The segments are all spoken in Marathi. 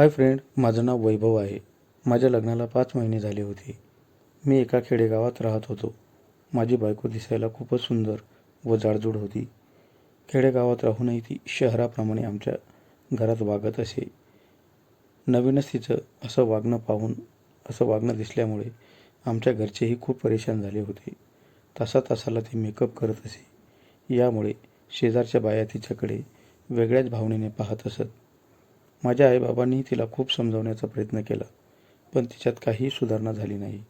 हाय फ्रेंड माझं नाव वैभव आहे. माझ्या लग्नाला पाच महिने झाले होते. मी एका खेडेगावात राहत होतो. माझी बायको दिसायला खूपच सुंदर व जाडजूड होती. खेडेगावात राहूनही ती शहराप्रमाणे आमच्या घरात वागत असे. नवीनच तिचं असं वागणं पाहून असं वागणं दिसल्यामुळे आमच्या घरचेही खूप परेशान झाले होते. तासा तासाला ती मेकअप करत असे. यामुळे शेजारच्या बाया तिच्याकडे वेगळ्याच भावनेने पाहत असत. माझ्या आईबाबांनी तिला खूप समजावण्याचा प्रयत्न केला पण तिच्यात काहीही सुधारणा झाली नाही.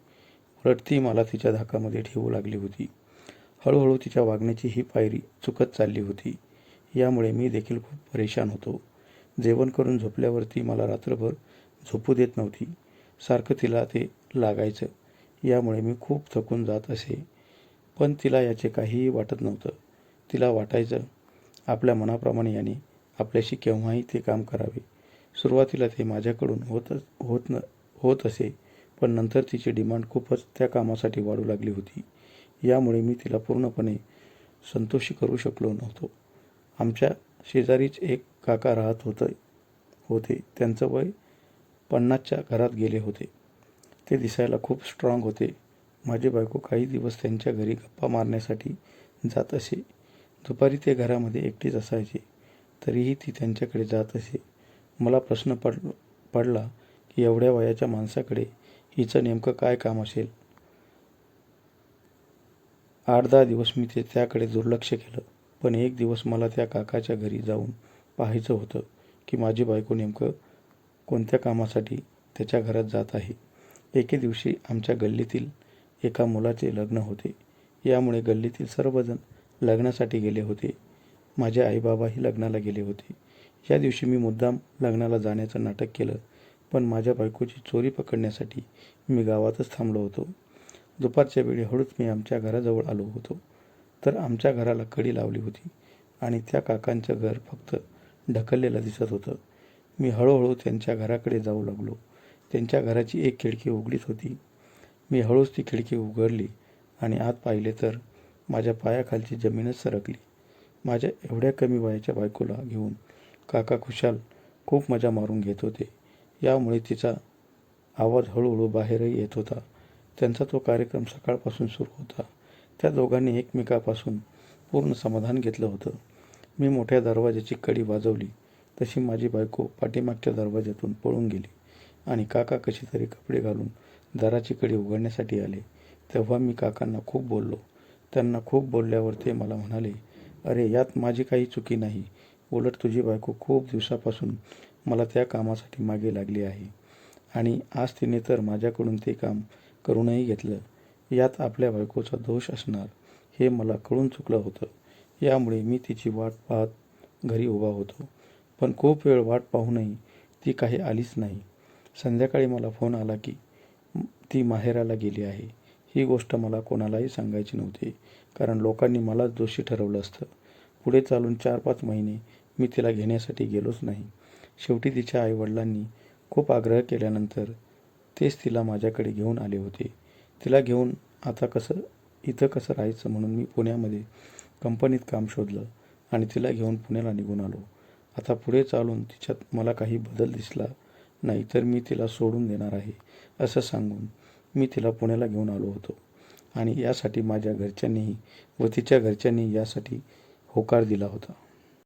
उलट ती मला तिच्या धाकामध्ये ठेवू लागली होती. हळूहळू तिच्या वागण्याची ही पायरी चुकत चालली होती. यामुळे मी देखील खूप परेशान होतो. जेवण करून झोपल्यावरती मला रात्रभर झोपू देत नव्हती. सारखं तिला ते लागायचं. यामुळे मी खूप थकून जात असे. पण तिला याचे काहीही वाटत नव्हतं. तिला वाटायचं आपल्या मनाप्रमाणे याने आपल्याशी केव्हाही ते काम करावे. सुरुवातीला ते माझ्याकडून होतच होत न होत असे पण नंतर तिची डिमांड खूपच त्या कामासाठी वाढू लागली होती. यामुळे मी तिला पूर्णपणे संतोषी करू शकलो नव्हतो. आमच्या शेजारीच एक काका राहत होते होते. त्यांचं वय पन्नासच्या घरात गेले होते. ते दिसायला खूप स्ट्रॉंग होते. माझी बायको काही दिवस त्यांच्या घरी गप्पा मारण्यासाठी जात असे. दुपारी ते घरामध्ये एकटीच असायचे. तरीही ती त्यांच्याकडे जात असे. मला प्रश्न पड पडला की एवढ्या वयाच्या माणसाकडे हिचं नेमकं काय काम असेल? आठ दहा दिवस मी ते त्याकडे दुर्लक्ष केलं. पण एक दिवस मला त्या काकाच्या घरी जाऊन पाहायचं होतं की माझी बायको नेमकं कोणत्या कामासाठी त्याच्या घरात जात आहे. एके दिवशी आमच्या गल्लीतील एका मुलाचे लग्न होते. यामुळे गल्लीतील सर्वजण लग्नासाठी गेले होते. माझे आईबाबाही लग्नाला गेले होते. या दिवशी मी मुद्दाम लग्नाला जाण्याचं नाटक केलं पण माझ्या बायकोची चोरी पकडण्यासाठी मी गावातच थांबलो होतो. दुपारच्या वेळी हळूच मी आमच्या घराजवळ आलो होतो. तर आमच्या घराला कडी लावली होती आणि त्या काकांचं घर फक्त ढकललेलं दिसत होतं. मी हळूहळू त्यांच्या घराकडे जाऊ लागलो. त्यांच्या घराची एक खिडकी उघडीच होती. मी हळूच ती खिडकी उघडली आणि आत पाहिले तर माझ्या पायाखालची जमीनच सरकली. माझ्या एवढ्या कमी वयाच्या बायकोला घेऊन काका खुशाल खूप मजा मारून घेत होते. यामुळे तिचा आवाज हळूहळू बाहेरही येत होता. त्यांचा तो कार्यक्रम सकाळपासून सुरू होता. त्या दोघांनी एकमेकापासून पूर्ण समाधान घेतलं होतं. मी मोठ्या दरवाजाची कडी वाजवली. तशी माझी बायको पाठीमागच्या दरवाज्यातून पळून गेली आणि काका कशी तरी कपडे घालून दाराची कडी उघडण्यासाठी आले. तेव्हा मी काकांना खूप बोललो. त्यांना खूप बोलल्यावर ते मला म्हणाले अरे यात माझी काही चुकी नाही. उलट तुझी बायको खूप दिवसापासून मला त्या कामासाठी मागे लागली आहे. आणि आज तिने तर माझ्याकडून ते काम करूनही घेतलं. यात आपल्या बायकोचा दोष असणार हे मला कळून चुकलं होतं. यामुळे मी तिची वाट पाहत घरी उभा होतो. पण खूप वेळ वाट पाहूनही ती काही आलीच नाही. संध्याकाळी मला फोन आला की ती माहेराला गेली आहे. ही गोष्ट मला कोणालाही सांगायची नव्हती कारण लोकांनी मलाच दोषी ठरवलं असतं. पुढे चालून चार पाच महिने मी तिला घेण्यासाठी गेलोच नाही. शेवटी तिच्या आईवडिलांनी खूप आग्रह केल्यानंतर तेच तिला माझ्याकडे घेऊन आले होते. तिला घेऊन आता कसं इथं कसं राहायचं म्हणून मी पुण्यामध्ये कंपनीत काम शोधलं आणि तिला घेऊन पुण्याला निघून आलो. आता पुढे चालून तिच्यात मला काही बदल दिसला नाही तर मी तिला सोडून देणार आहे असं सांगून मी तिला पुण्याला घेऊन आलो होतो. आणि यासाठी माझ्या घरच्यांनीही व तिच्या घरच्यांनी यासाठी होकार दिला होता.